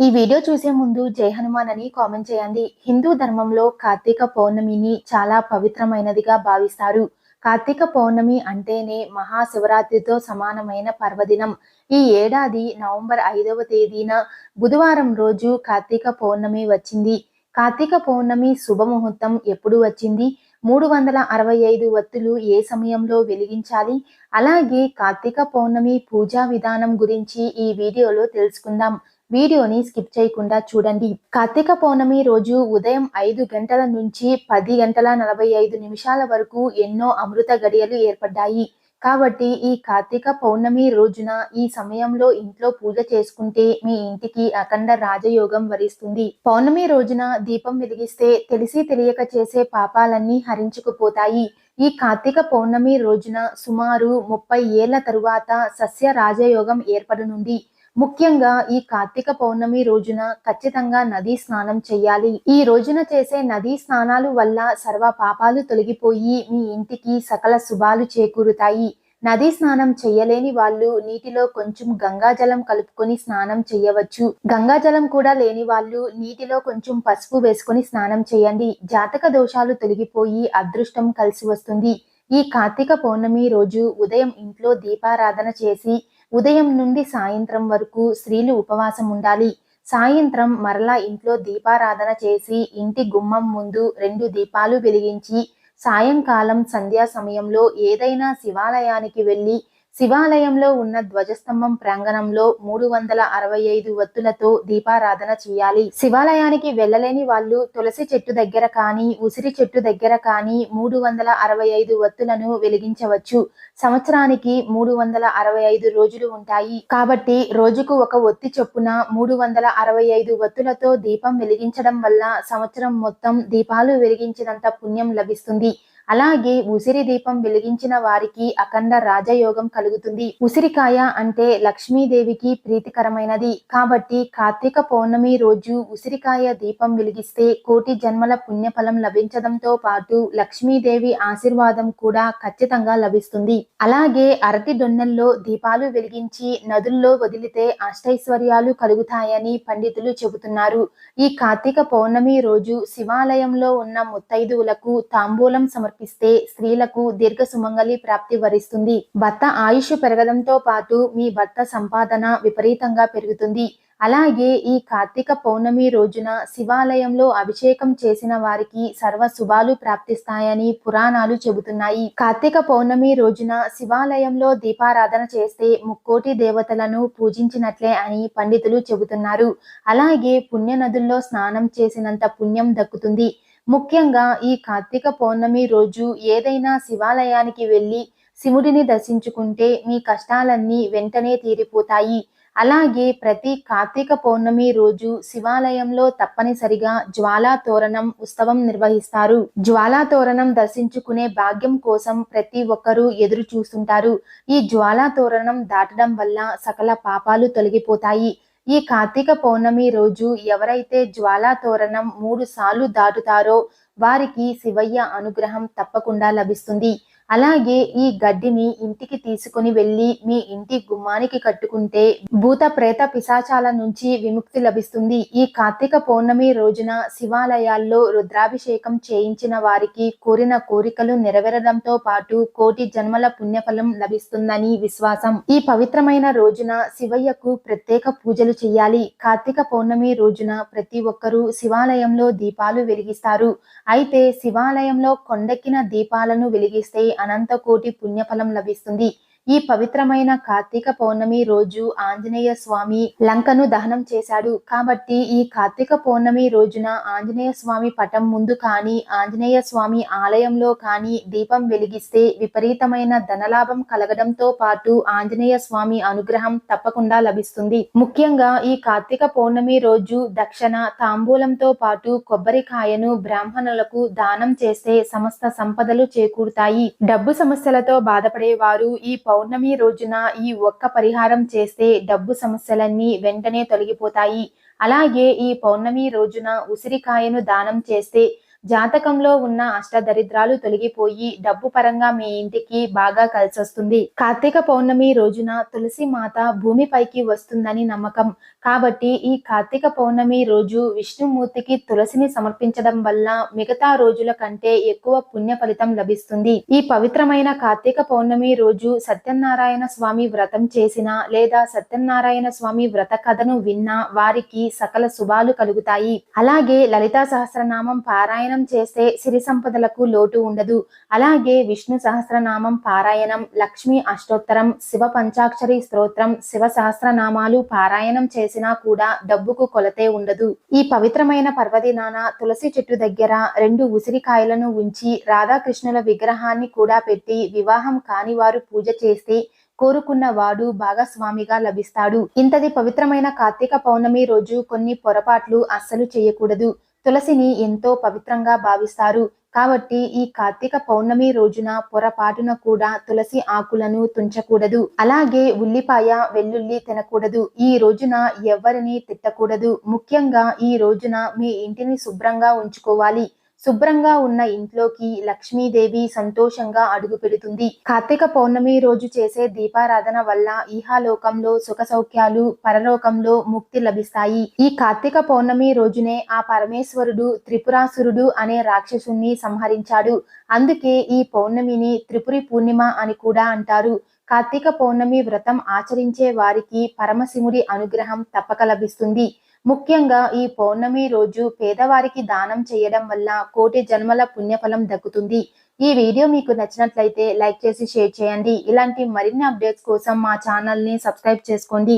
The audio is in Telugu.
ఈ వీడియో చూసే ముందు జై హనుమాన్ అని కామెంట్ చేయండి. హిందూ ధర్మంలో కార్తీక పౌర్ణమిని చాలా పవిత్రమైనదిగా భావిస్తారు. కార్తీక పౌర్ణమి అంటేనే మహాశివరాత్రితో సమానమైన పర్వదినం. ఈ ఏడాది నవంబర్ ఐదవ తేదీన బుధవారం రోజు కార్తీక పౌర్ణమి వచ్చింది. కార్తీక పౌర్ణమి శుభముహూర్తం ఎప్పుడు వచ్చింది? మూడు వందల అరవై ఐదు వత్తులు ఏ సమయంలో వెలిగించాలి? అలాగే కార్తీక పౌర్ణమి పూజా విధానం గురించి ఈ వీడియోలో తెలుసుకుందాం. వీడియోని స్కిప్ చేయకుండా చూడండి. కార్తీక పౌర్ణమి రోజు ఉదయం ఐదు గంటల నుంచి పది గంటల నలభై ఐదు నిమిషాల వరకు ఎన్నో అమృత గడియలు ఏర్పడ్డాయి. కాబట్టి ఈ కార్తీక పౌర్ణమి రోజున ఈ సమయంలో ఇంట్లో పూజ చేసుకుంటే మీ ఇంటికి అఖండ రాజయోగం వరిస్తుంది. పౌర్ణమి రోజున దీపం వెలిగిస్తే తెలిసి తెలియక చేసే పాపాలన్నీ హరించుకుపోతాయి. ఈ కార్తీక పౌర్ణమి రోజున సుమారు ముప్పై ఏళ్ళ తరువాత సస్య రాజయోగం ఏర్పడనుంది. ముఖ్యంగా ఈ కార్తీక పౌర్ణమి రోజున ఖచ్చితంగా నదీ స్నానం చేయాలి. ఈ రోజున చేసే నదీ స్నానాలు వల్ల సర్వ పాపాలు తొలగిపోయి మీ ఇంటికి సకల శుభాలు చేకూరుతాయి. నదీ స్నానం చేయలేని వాళ్ళు నీటిలో కొంచెం గంగాజలం కలుపుకొని స్నానం చేయవచ్చు. గంగాజలం కూడా లేని వాళ్ళు నీటిలో కొంచెం పసుపు వేసుకొని స్నానం చేయండి. జాతక దోషాలు తొలగిపోయి అదృష్టం కలిసి వస్తుంది. ఈ కార్తీక పౌర్ణమి రోజు ఉదయం ఇంట్లో దీపారాధన చేసి ఉదయం నుండి సాయంత్రం వరకు స్త్రీలు ఉపవాసం ఉండాలి. సాయంత్రం మరలా ఇంట్లో దీపారాధన చేసి ఇంటి గుమ్మం ముందు రెండు దీపాలు వెలిగించి సాయంకాలం సంధ్యా సమయంలో ఏదైనా శివాలయానికి వెళ్ళి శివాలయంలో ఉన్న ధ్వజస్తంభం ప్రాంగణంలో మూడు వందల అరవై ఐదు వత్తులతో దీపారాధన చేయాలి. శివాలయానికి వెళ్ళలేని వాళ్ళు తులసి చెట్టు దగ్గర కానీ ఉసిరి చెట్టు దగ్గర కానీ మూడు వందల అరవై ఐదు వత్తులను వెలిగించవచ్చు. సంవత్సరానికి మూడు వందల అరవై ఐదు రోజులు ఉంటాయి. కాబట్టి రోజుకు ఒక ఒత్తి చొప్పున మూడు వందల అరవై ఐదు వత్తులతో దీపం వెలిగించడం వల్ల సంవత్సరం మొత్తం దీపాలు వెలిగించినంత పుణ్యం లభిస్తుంది. అలాగే ఉసిరి దీపం వెలిగించిన వారికి అఖండ రాజయోగం కలుగుతుంది. ఉసిరికాయ అంటే లక్ష్మీదేవికి ప్రీతికరమైనది. కాబట్టి కార్తీక పౌర్ణమి రోజు ఉసిరికాయ దీపం వెలిగిస్తే కోటి జన్మల పుణ్యఫలం లభించడంతో పాటు లక్ష్మీదేవి ఆశీర్వాదం కూడా ఖచ్చితంగా లభిస్తుంది. అలాగే అరటి దొన్నెల్లో దీపాలు వెలిగించి నదుల్లో వదిలితే అష్టైశ్వర్యాలు కలుగుతాయని పండితులు చెబుతున్నారు. ఈ కార్తీక పౌర్ణమి రోజు శివాలయంలో ఉన్న ముత్తైదువులకు తాంబూలం సమర్ప సమర్పిస్తే స్త్రీలకు దీర్ఘ సుమంగళి ప్రాప్తి వరిస్తుంది. భర్త ఆయుష్ పెరగడంతో పాటు మీ భర్త సంపాదన విపరీతంగా పెరుగుతుంది. అలాగే ఈ కార్తీక పౌర్ణమి రోజున శివాలయంలో అభిషేకం చేసిన వారికి సర్వ శుభాలు ప్రాప్తిస్తాయని పురాణాలు చెబుతున్నాయి. కార్తీక పౌర్ణమి రోజున శివాలయంలో దీపారాధన చేస్తే ముక్కోటి దేవతలను పూజించినట్లే అని పండితులు చెబుతున్నారు. అలాగే పుణ్య నదుల్లో స్నానం చేసినంత పుణ్యం దక్కుతుంది. ముఖ్యంగా ఈ కార్తీక పౌర్ణమి రోజు ఏదైనా శివాలయానికి వెళ్ళి శివుడిని దర్శించుకుంటే మీ కష్టాలన్నీ వెంటనే తీరిపోతాయి. అలాగే ప్రతి కార్తీక పౌర్ణమి రోజు శివాలయంలో తప్పనిసరిగా జ్వాలా తోరణం ఉత్సవం నిర్వహిస్తారు. జ్వాలా తోరణం దర్శించుకునే భాగ్యం కోసం ప్రతి ఒక్కరూ ఎదురు చూస్తుంటారు ఈ జ్వాలా తోరణం దాటడం వల్ల సకల పాపాలు తొలగిపోతాయి. ఈ కార్తీక పౌర్ణమి రోజు ఎవరైతే జ్వాలా తోరణం మూడు సార్లు దాటుతారో వారికి శివయ్య అనుగ్రహం తప్పకుండా లభిస్తుంది. అలాగే ఈ గడ్డిని ఇంటికి తీసుకుని వెళ్ళి మీ ఇంటి గుమ్మానికి కట్టుకుంటే భూత ప్రేత పిశాచాల నుంచి విముక్తి లభిస్తుంది. ఈ కార్తీక పౌర్ణమి రోజున శివాలయాల్లో రుద్రాభిషేకం చేయించిన వారికి కోరిన కోరికలు నెరవేరడంతో పాటు కోటి జన్మల పుణ్యఫలం లభిస్తుందని విశ్వాసం. ఈ పవిత్రమైన రోజున శివయ్యకు ప్రత్యేక పూజలు చేయాలి. కార్తీక పౌర్ణమి రోజున ప్రతి ఒక్కరూ శివాలయంలో దీపాలు వెలిగిస్తారు. అయితే శివాలయంలో కొండెక్కిన దీపాలను వెలిగిస్తే అనంత కోటి పుణ్యఫలం లభిస్తుంది. ఈ పవిత్రమైన కార్తీక పౌర్ణమి రోజు ఆంజనేయ స్వామి లంకను దహనం చేశాడు. కాబట్టి ఈ కార్తీక పౌర్ణమి రోజున ఆంజనేయ స్వామి పటం ముందు కానీ ఆంజనేయ స్వామి ఆలయంలో కానీ దీపం వెలిగిస్తే విపరీతమైన ధనలాభం కలగడంతో పాటు ఆంజనేయ స్వామి అనుగ్రహం తప్పకుండా లభిస్తుంది. ముఖ్యంగా ఈ కార్తీక పౌర్ణమి రోజు దక్షిణ తాంబూలంతో పాటు కొబ్బరికాయను బ్రాహ్మణులకు దానం చేస్తే సమస్త సంపదలు చేకూరుతాయి. డబ్బు సమస్యలతో బాధపడే వారు ఈ పౌర్ణమి రోజున ఈ ఒక్క పరిహారం చేస్తే డబ్బు సమస్యలన్నీ వెంటనే తొలగిపోతాయి. అలాగే ఈ పౌర్ణమి రోజున ఉసిరికాయను దానం చేస్తే జాతకంలో ఉన్న అష్టదరిద్రాలు తొలగిపోయి డబ్బు పరంగా మీ ఇంటికి బాగా కలిసొస్తుంది. కార్తీక పౌర్ణమి రోజున తులసి మాత భూమిపైకి వస్తుందని నమ్మకం. కాబట్టి ఈ కార్తీక పౌర్ణమి రోజు విష్ణుమూర్తికి తులసిని సమర్పించడం వల్ల మిగతా రోజుల కంటే ఎక్కువ పుణ్య ఫలితం లభిస్తుంది. ఈ పవిత్రమైన కార్తీక పౌర్ణమి రోజు సత్యనారాయణ స్వామి వ్రతం చేసిన లేదా సత్యనారాయణ స్వామి వ్రత కథను విన్నా వారికి సకల శుభాలు కలుగుతాయి. అలాగే లలితా సహస్రనామం పారాయణం చేస్తే సిరి సంపదలకు లోటు ఉండదు. అలాగే విష్ణు సహస్రనామం పారాయణం లక్ష్మీ అష్టోత్తరం శివ పంచాక్షరి స్తోత్రం శివ సహస్రనామాలు పారాయణం చేసినా కూడా డబ్బుకు కొలతే ఉండదు. ఈ పవిత్రమైన పర్వదినాన తులసి చెట్టు దగ్గర రెండు ఉసిరికాయలను ఉంచి రాధాకృష్ణుల విగ్రహాన్ని కూడా పెట్టి వివాహం కాని వారు పూజ చేస్తే కోరుకున్న వాడు భాగస్వామిగా లభిస్తాడు. ఇంతది పవిత్రమైన కార్తీక పౌర్ణమి రోజు కొన్ని పొరపాట్లు అస్సలు చేయకూడదు. తులసిని ఎంతో పవిత్రంగా భావిస్తారు. కాబట్టి ఈ కార్తీక పౌర్ణమి రోజున పొరపాటున కూడా తులసి ఆకులను తుంచకూడదు. అలాగే ఉల్లిపాయ వెల్లుల్లి తినకూడదు. ఈ రోజున ఎవరిని తిట్టకూడదు. ముఖ్యంగా ఈ రోజున మీ ఇంటిని శుభ్రంగా ఉంచుకోవాలి. శుభ్రంగా ఉన్న ఇంట్లోకి లక్ష్మీదేవి సంతోషంగా అడుగు పెడుతుంది. కార్తీక పౌర్ణమి రోజు చేసే దీపారాధన వల్ల ఈహాలోకంలో సుఖ సౌఖ్యాలు పరలోకంలో ముక్తి లభిస్తాయి. ఈ కార్తీక పౌర్ణమి రోజునే ఆ పరమేశ్వరుడు త్రిపురాసురుడు అనే రాక్షసుణ్ణి సంహరించాడు. అందుకే ఈ పౌర్ణమిని త్రిపురి పూర్ణిమ అని కూడా అంటారు. కార్తీక పౌర్ణమి వ్రతం ఆచరించే వారికి పరమశివుడి అనుగ్రహం తప్పక లభిస్తుంది. ముఖ్యంగా ఈ పౌర్ణమి రోజు పేదవారికి దానం చేయడం వల్ల కోటి జన్మల పుణ్యఫలం దక్కుతుంది. ఈ వీడియో మీకు నచ్చినట్లయితే లైక్ చేసి షేర్ చేయండి. ఇలాంటి మరిన్ని అప్డేట్స్ కోసం మా ఛానల్ని సబ్స్క్రైబ్ చేసుకోండి.